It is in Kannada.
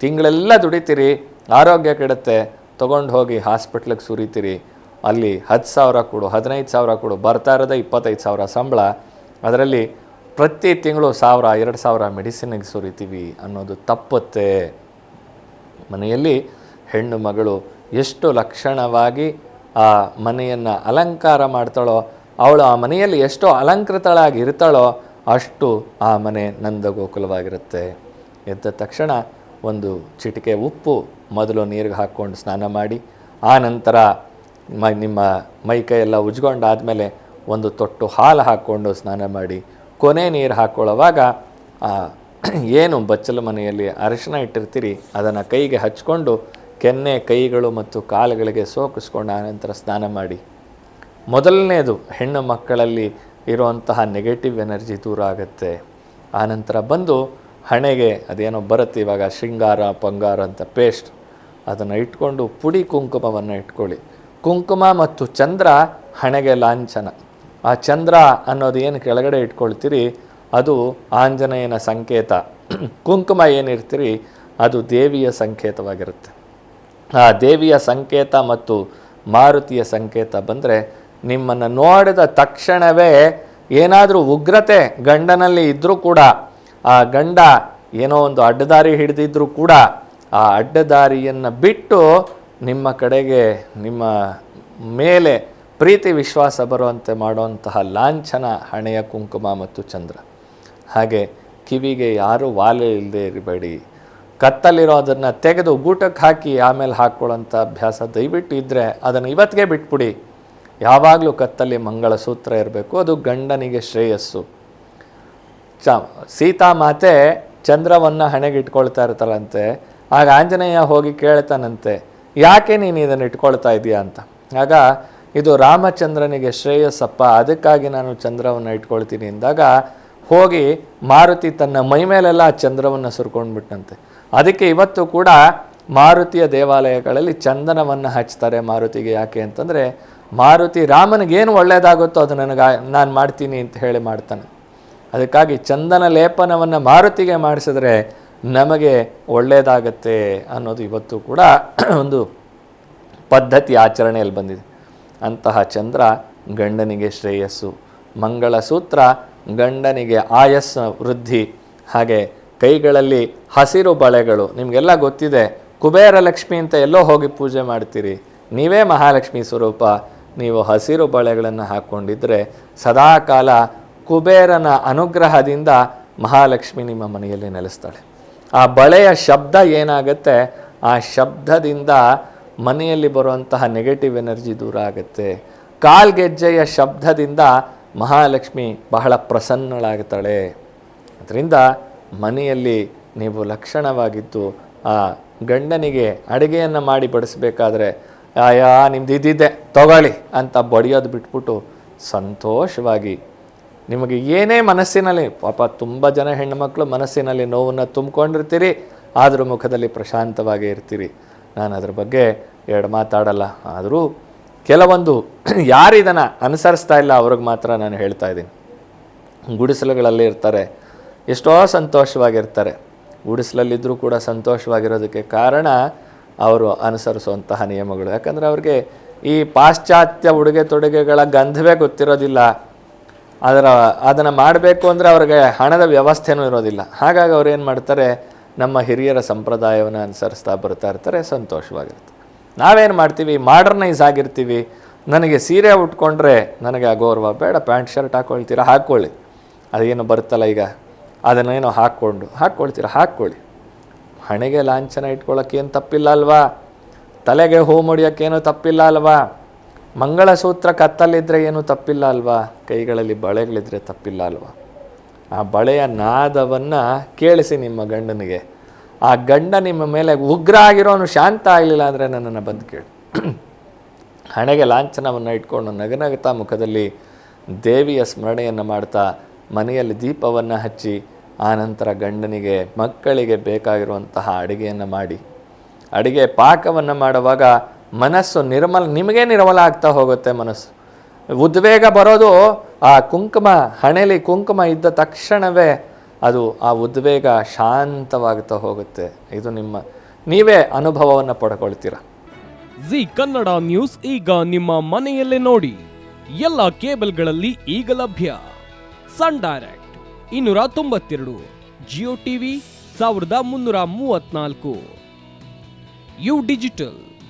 ತಿಂಗಳೆಲ್ಲ ದುಡಿತೀರಿ, ಆರೋಗ್ಯ ಕೆಡುತ್ತೆ, ತೊಗೊಂಡು ಹೋಗಿ ಹಾಸ್ಪಿಟ್ಲಿಗೆ ಸುರಿತೀರಿ. ಅಲ್ಲಿ ಹತ್ತು ಸಾವಿರ ಕೊಡು, ಹದಿನೈದು ಸಾವಿರ ಕೊಡು, ಬರ್ತಾ ಇರೋದೇ ಇಪ್ಪತ್ತೈದು ಸಾವಿರ ಸಂಬಳ. ಅದರಲ್ಲಿ ಪ್ರತಿ ತಿಂಗಳು ಸಾವಿರ, ಎರಡು ಸಾವಿರ ಮೆಡಿಸಿನಿಗೆ ಸುರಿತೀವಿ ಅನ್ನೋದು ತಪ್ಪುತ್ತೆ. ಮನೆಯಲ್ಲಿ ಹೆಣ್ಣು ಮಗಳು ಎಷ್ಟು ಲಕ್ಷಣವಾಗಿ ಆ ಮನೆಯನ್ನು ಅಲಂಕಾರ ಮಾಡ್ತಾಳೋ, ಅವಳು ಆ ಮನೆಯಲ್ಲಿ ಎಷ್ಟು ಅಲಂಕೃತಳಾಗಿ ಇರ್ತಾಳೋ ಅಷ್ಟು ಆ ಮನೆ ನಂದಗೋಕುಲವಾಗಿರುತ್ತೆ. ಎದ್ದ ತಕ್ಷಣ ಒಂದು ಚಿಟಿಕೆ ಉಪ್ಪು, ಮೊದಲು ನೀರಿಗೆ ಹಾಕ್ಕೊಂಡು ಸ್ನಾನ ಮಾಡಿ, ಆ ನಂತರ ಮ ನಿಮ್ಮ ಮೈ ಕೈಯೆಲ್ಲ ಉಜ್ಕೊಂಡಾದಮೇಲೆ ಒಂದು ತೊಟ್ಟು ಹಾಲು ಹಾಕ್ಕೊಂಡು ಸ್ನಾನ ಮಾಡಿ, ಕೊನೆ ನೀರು ಹಾಕ್ಕೊಳ್ಳೋವಾಗ ಏನು ಬಚ್ಚಲ ಮನೆಯಲ್ಲಿ ಅರಿಶಿನ ಇಟ್ಟಿರ್ತೀರಿ, ಅದನ್ನು ಕೈಗೆ ಹಚ್ಕೊಂಡು ಕೆನ್ನೆ ಕೈಗಳು ಮತ್ತು ಕಾಲುಗಳಿಗೆ ಸೋಕಿಸ್ಕೊಂಡು ಆನಂತರ ಸ್ನಾನ ಮಾಡಿ. ಮೊದಲನೇದು, ಹೆಣ್ಣು ಮಕ್ಕಳಲ್ಲಿ ಇರುವಂತಹ ನೆಗೆಟಿವ್ ಎನರ್ಜಿ ದೂರ ಆಗುತ್ತೆ. ಆನಂತರ ಬಂದು ಹಣೆಗೆ ಅದೇನೋ ಬರುತ್ತೆ, ಇವಾಗ ಶೃಂಗಾರ ಪಂಗಾರ ಅಂತ ಪೇಸ್ಟ್ ಅದನ್ನು ಇಟ್ಕೊಂಡು ಪುಡಿ ಕುಂಕುಮವನ್ನು ಇಟ್ಕೊಳ್ಳಿ. ಕುಂಕುಮ ಮತ್ತು ಚಂದ್ರ ಹಣೆಗೆ ಲಾಂಛನ. ಆ ಚಂದ್ರ ಅನ್ನೋದು ಏನು ಕೆಳಗಡೆ ಇಟ್ಕೊಳ್ತೀರಿ? ಅದು ಆಂಜನೇಯನ ಸಂಕೇತ. ಕುಂಕುಮ ಏನಿರ್ತೀರಿ? ಅದು ದೇವಿಯ ಸಂಕೇತವಾಗಿರುತ್ತೆ. ಆ ದೇವಿಯ ಸಂಕೇತ ಮತ್ತು ಮಾರುತಿಯ ಸಂಕೇತ ಬಂದರೆ ನಿಮ್ಮನ್ನು ನೋಡಿದ ತಕ್ಷಣವೇ ಏನಾದರೂ ಉಗ್ರತೆ ಗಂಡನಲ್ಲಿ ಇದ್ದರೂ ಕೂಡ ಆ ಗಂಡ ಏನೋ ಒಂದು ಅಡ್ಡದಾರಿ ಹಿಡಿದಿದ್ರೂ ಕೂಡ ಆ ಅಡ್ಡದಾರಿಯನ್ನು ಬಿಟ್ಟು ನಿಮ್ಮ ಕಡೆಗೆ, ನಿಮ್ಮ ಮೇಲೆ ಪ್ರೀತಿ ವಿಶ್ವಾಸ ಬರುವಂತೆ ಮಾಡುವಂತಹ ಲಾಂಛನ ಹಣೆಯ ಕುಂಕುಮ ಮತ್ತು ಚಂದ್ರ. ಹಾಗೆ ಕಿವಿಗೆ ಯಾರೂ ವಾಲೆ ಇಲ್ಲದೆ ಇರಬೇಡಿ. ಕತ್ತಲ್ಲಿರೋದನ್ನು ತೆಗೆದು ಗೂಟಕ್ಕೆ ಹಾಕಿ ಆಮೇಲೆ ಹಾಕ್ಕೊಳ್ಳೋಂಥ ಅಭ್ಯಾಸ ದಯವಿಟ್ಟು ಇದ್ದರೆ ಅದನ್ನು ಇವತ್ತಿಗೆ ಬಿಟ್ಬಿಡಿ. ಯಾವಾಗಲೂ ಕತ್ತಲ್ಲಿ ಮಂಗಳಸೂತ್ರ ಇರಬೇಕು, ಅದು ಗಂಡನಿಗೆ ಶ್ರೇಯಸ್ಸು. ಚ ಸೀತಾಮಾತೆ ಚಂದ್ರವನ್ನು ಹಣೆಗೆ ಇಟ್ಕೊಳ್ತಾ ಇರ್ತಾರಂತೆ ಆಗ ಆಂಜನೇಯ ಹೋಗಿ ಕೇಳ್ತಾನಂತೆ, ಯಾಕೆ ನೀನು ಇದನ್ನು ಇಟ್ಕೊಳ್ತಾ ಇದೀಯಾ ಅಂತ? ಆಗ, ಇದು ರಾಮಚಂದ್ರನಿಗೆ ಶ್ರೇಯಸ್ಸಪ್ಪ, ಅದಕ್ಕಾಗಿ ನಾನು ಚಂದ್ರವನ್ನು ಇಟ್ಕೊಳ್ತೀನಿ ಅಂದಾಗ, ಹೋಗಿ ಮಾರುತಿ ತನ್ನ ಮೈ ಮೇಲೆಲ್ಲ ಚಂದ್ರವನ್ನು ಸುರ್ಕೊಂಡ್ಬಿಟ್ಟಂತೆ ಅದಕ್ಕೆ ಇವತ್ತು ಕೂಡ ಮಾರುತಿಯ ದೇವಾಲಯಗಳಲ್ಲಿ ಚಂದನವನ್ನು ಹಚ್ತಾರೆ ಮಾರುತಿಗೆ. ಯಾಕೆ ಅಂತಂದರೆ, ಮಾರುತಿ ರಾಮನಿಗೇನು ಒಳ್ಳೆಯದಾಗುತ್ತೋ ಅದು ನನಗೆ, ನಾನು ಮಾಡ್ತೀನಿ ಅಂತ ಹೇಳಿ ಮಾಡ್ತಾನೆ. ಅದಕ್ಕಾಗಿ ಚಂದನ ಲೇಪನವನ್ನು ಮಾರುತಿಗೆ ಮಾಡಿಸಿದ್ರೆ ನಮಗೆ ಒಳ್ಳೆಯದಾಗತ್ತೆ ಅನ್ನೋದು ಇವತ್ತು ಕೂಡ ಒಂದು ಪದ್ಧತಿ ಆಚರಣೆಯಲ್ಲಿ ಬಂದಿದೆ. ಅಂತಹ ಚಂದ್ರ ಗಂಡನಿಗೆ ಶ್ರೇಯಸ್ಸು, ಮಂಗಳಸೂತ್ರ ಗಂಡನಿಗೆ ಆಯಸ್ಸ, ವೃದ್ಧಿ, ಹಾಗೆ ಕೈಗಳಲ್ಲಿ ಹಸಿರು ಬಳೆಗಳು, ನಿಮಗೆಲ್ಲ ಗೊತ್ತಿದೆ, ಕುಬೇರ ಲಕ್ಷ್ಮಿ ಅಂತ ಎಲ್ಲೋ ಹೋಗಿ ಪೂಜೆ ಮಾಡ್ತೀರಿ, ನೀವೇ ಮಹಾಲಕ್ಷ್ಮಿ ಸ್ವರೂಪ, ನೀವು ಹಸಿರು ಬಳೆಗಳನ್ನು ಹಾಕ್ಕೊಂಡಿದ್ದರೆ ಸದಾಕಾಲ ಕುಬೇರನ ಅನುಗ್ರಹದಿಂದ ಮಹಾಲಕ್ಷ್ಮಿ ನಿಮ್ಮ ಮನೆಯಲ್ಲಿ ನೆಲೆಸ್ತಾಳೆ. ಆ ಬಳೆಯ ಶಬ್ದ ಏನಾಗುತ್ತೆ? ಆ ಶಬ್ದದಿಂದ ಮನೆಯಲ್ಲಿ ಬರುವಂತಹ ನೆಗೆಟಿವ್ ಎನರ್ಜಿ ದೂರ ಆಗುತ್ತೆ. ಕಾಲ್ಗೆಜ್ಜೆಯ ಶಬ್ದದಿಂದ ಮಹಾಲಕ್ಷ್ಮಿ ಬಹಳ ಪ್ರಸನ್ನಳಾಗುತ್ತಾಳೆ ಅದರಿಂದ ಮನೆಯಲ್ಲಿ ನೀವು ಲಕ್ಷಣವಾಗಿದ್ದು, ಆ ಗಂಡನಿಗೆ ಅಡುಗೆಯನ್ನು ಮಾಡಿ ಬಡಿಸಬೇಕಾದ್ರೆ, ಆಯಾ ನಿಮ್ದು ಇದ್ದಿದ್ದೆ ತಗೊಳ್ಳಿ ಅಂತ ಬಡಿಯೋದು ಬಿಟ್ಬಿಟ್ಟು ಸಂತೋಷವಾಗಿ ನಿಮಗೆ ಏನೇ ಮನಸ್ಸಿನಲ್ಲಿ, ಪಾಪ ತುಂಬ ಜನ ಹೆಣ್ಣುಮಕ್ಕಳು ಮನಸ್ಸಿನಲ್ಲಿ ನೋವನ್ನು ತುಂಬಿಕೊಂಡಿರ್ತೀರಿ, ಆದರೂ ಮುಖದಲ್ಲಿ ಪ್ರಶಾಂತವಾಗಿ ಇರ್ತೀರಿ. ನಾನು ಅದ್ರ ಬಗ್ಗೆ ಎರಡು ಮಾತಾಡಲ್ಲ, ಆದರೂ ಕೆಲವೊಂದು ಯಾರು ಇದನ್ನು ಅನುಸರಿಸ್ತಾ ಇಲ್ಲ, ಅವ್ರಿಗೆ ಮಾತ್ರ ನಾನು ಹೇಳ್ತಾ ಇದ್ದೀನಿ. ಗುಡಿಸಲುಗಳಲ್ಲಿ ಇರ್ತಾರೆ, ಎಷ್ಟೋ ಸಂತೋಷವಾಗಿರ್ತಾರೆ. ಗುಡಿಸಲಲ್ಲಿದ್ದರೂ ಕೂಡ ಸಂತೋಷವಾಗಿರೋದಕ್ಕೆ ಕಾರಣ ಅವರು ಅನುಸರಿಸುವಂತಹ ನಿಯಮಗಳು. ಯಾಕಂದರೆ ಅವ್ರಿಗೆ ಈ ಪಾಶ್ಚಾತ್ಯ ಉಡುಗೆ ತೊಡುಗೆಗಳ ಗಂಧವೇ ಗೊತ್ತಿರೋದಿಲ್ಲ. ಅದರ, ಅದನ್ನು ಮಾಡಬೇಕು ಅಂದರೆ ಅವ್ರಿಗೆ ಹಣದ ವ್ಯವಸ್ಥೆನೂ ಇರೋದಿಲ್ಲ. ಹಾಗಾಗಿ ಅವ್ರು ಏನು ಮಾಡ್ತಾರೆ, ನಮ್ಮ ಹಿರಿಯರ ಸಂಪ್ರದಾಯವನ್ನು ಅನುಸರಿಸ್ತಾ ಬರ್ತಾ ಇರ್ತಾರೆ, ಸಂತೋಷವಾಗಿರುತ್ತೆ. ನಾವೇನು ಮಾಡ್ತೀವಿ, ಮಾಡರ್ನೈಸ್ ಆಗಿರ್ತೀವಿ. ನನಗೆ ಸೀರೆ ಉಟ್ಕೊಂಡ್ರೆ ನನಗೆ ಆ ಗೌರವ ಬೇಡ, ಪ್ಯಾಂಟ್, ಶರ್ಟ್ ಹಾಕ್ಕೊಳ್ತೀರಾ ಹಾಕ್ಕೊಳ್ಳಿ. ಅದೇನು ಬರುತ್ತಲ್ಲ ಈಗ? ಅದನ್ನೇನೋ ಹಾಕ್ಕೊಂಡು, ಹಾಕ್ಕೊಳ್ತೀರಾ, ಹಾಕ್ಕೊಳ್ಳಿ. ಹಣೆಗೆ ಲಾಂಛನ ಇಟ್ಕೊಳ್ಳೋಕ್ಕೇನು ತಪ್ಪಿಲ್ಲ ಅಲ್ವಾ? ತಲೆಗೆ ಹೂ ಮುಡಿಯೋಕ್ಕೇನು ತಪ್ಪಿಲ್ಲ ಅಲ್ವಾ? ಮಂಗಳಸೂತ್ರ ಕತ್ತಲ್ಲಿದ್ದರೆ ಏನೂ ತಪ್ಪಿಲ್ಲ ಅಲ್ವಾ? ಕೈಗಳಲ್ಲಿ ಬಳೆಗಳಿದ್ರೆ ತಪ್ಪಿಲ್ಲ ಅಲ್ವಾ? ಆ ಬಳೆಯ ನಾದವನ್ನು ಕೇಳಿಸಿ ನಿಮ್ಮ ಗಂಡನಿಗೆ. ಆ ಗಂಡ ನಿಮ್ಮ ಮೇಲೆ ಉಗ್ರ ಆಗಿರೋನು ಶಾಂತ ಆಗಲಿಲ್ಲ ಅಂದರೆ ನನ್ನನ್ನು ಬಂದು ಕೇಳಿ. ಹಣೆಗೆ ಲಾಂಛನವನ್ನು ಇಟ್ಕೊಂಡು ನಗನಗತಾ ಮುಖದಲ್ಲಿ ದೇವಿಯ ಸ್ಮರಣೆಯನ್ನು ಮಾಡ್ತಾ ಮನೆಯಲ್ಲಿ ದೀಪವನ್ನು ಹಚ್ಚಿ ಆನಂತರ ಗಂಡನಿಗೆ, ಮಕ್ಕಳಿಗೆ ಬೇಕಾಗಿರುವಂತಹ ಅಡುಗೆಯನ್ನು ಮಾಡಿ. ಅಡುಗೆ ಪಾಕವನ್ನು ಮಾಡುವಾಗ ಮನಸ್ಸು ನಿರ್ಮಲ, ನಿಮಗೇ ನಿರ್ಮಲ ಆಗ್ತಾ ಹೋಗುತ್ತೆ ಮನಸ್ಸು. ಉದ್ವೇಗ ಬರೋದು ಆ ಕುಂಕುಮ, ಹಣೆಲಿ ಕುಂಕುಮ ಇದ್ದ ತಕ್ಷಣವೇ ಅದು ಆ ಉದ್ವೇಗ ಶಾಂತವಾಗ್ತಾ ಹೋಗುತ್ತೆ. ಇದು ನಿಮ್ಮ, ನೀವೇ ಅನುಭವವನ್ನು ಪಡ್ಕೊಳ್ತೀರ. ಜಿ ಕನ್ನಡ ನ್ಯೂಸ್ ಈಗ ನಿಮ್ಮ ಮನೆಯಲ್ಲೇ ನೋಡಿ. ಎಲ್ಲ ಕೇಬಲ್ಗಳಲ್ಲಿ ಈಗ ಲಭ್ಯ. ಸನ್ ಡೈರೆಕ್ಟ್ ಇನ್ನೂರ ತೊಂಬತ್ತೆರಡು, ಜಿಯೋ ಟಿವಿ ಸಾವಿರದ ಮುನ್ನೂರ ಮೂವತ್ನಾಲ್ಕು ಯು ಡಿಜಿಟಲ್.